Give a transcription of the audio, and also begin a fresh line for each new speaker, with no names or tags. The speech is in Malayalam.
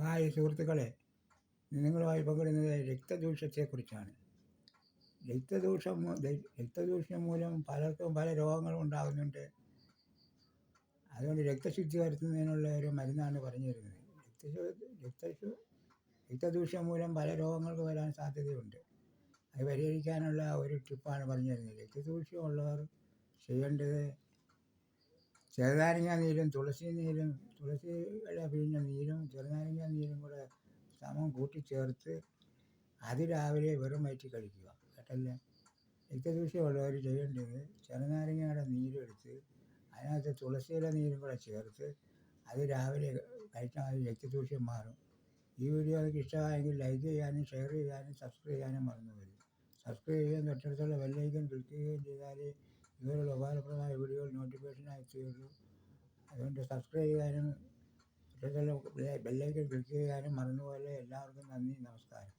ഹായ് സുഹൃത്തുക്കളെ നിങ്ങളുമായി പങ്കിടുന്നത് രക്തദൂഷ്യത്തെക്കുറിച്ചാണ് രക്തദൂഷം രക്തദൂഷ്യം മൂലം പലർക്കും പല രോഗങ്ങളും ഉണ്ടാകുന്നുണ്ട്. അതുകൊണ്ട് രക്തശുദ്ധി വരുത്തുന്നതിനുള്ള ഒരു മരുന്നാണ് പറഞ്ഞു തരുന്നത് രക്തശു- രക്തശു രക്തദൂഷ്യം മൂലം പല രോഗങ്ങൾക്ക് വരാൻ സാധ്യതയുണ്ട്. അത് പരിഹരിക്കാനുള്ള ഒരു ടിപ്പാണ് പറഞ്ഞു തരുന്നത് രക്തദൂഷ്യമുള്ളവർ ചെയ്യേണ്ടത് ചെറുനാരങ്ങ നീരും തുളസി നീരും തുളസി ഇല പിഴിഞ്ഞ നീരും ചെറുനാരങ്ങ നീരും കൂടെ സമം കൂട്ടിച്ചേർത്ത് അത് രാവിലെ വെറും വയറ്റിൽ കഴിക്കുക. കേട്ടല്ലേ? രക്തദൂഷ്യമുള്ളവർ ചെയ്യേണ്ടത് ചെറുനാരങ്ങയുടെ നീരെടുത്ത് അതിനകത്ത് തുളസിയുടെ നീരും കൂടെ ചേർത്ത് അത് രാവിലെ കഴിച്ചാൽ മതി രക്തദൂഷ്യം മാറും. ഈ വീഡിയോ നിങ്ങൾക്ക് ഇഷ്ടമായെങ്കിൽ ലൈക്ക് ചെയ്യാനും ഷെയർ ചെയ്യാനും സബ്സ്ക്രൈബ് ചെയ്യാനും മറന്നു വരും സബ്സ്ക്രൈബ് ചെയ്യാൻ തൊട്ടടുത്തുള്ള ബെല്ലൈക്കൻ ക്ലിക്ക് ചെയ്യുകയും ചെയ്താൽ ഇതുപോലുള്ള ഉപകാരപ്രദമായ വീഡിയോകൾ നോട്ടിഫിക്കേഷനായി തീർന്നു അതുകൊണ്ട് സബ്സ്ക്രൈബ് ചെയ്യാനും ബെല്ലൈക്കൻ ക്ലിക്ക് ചെയ്യാനും മറന്നുപോലെ എല്ലാവർക്കും നന്ദി നമസ്കാരം.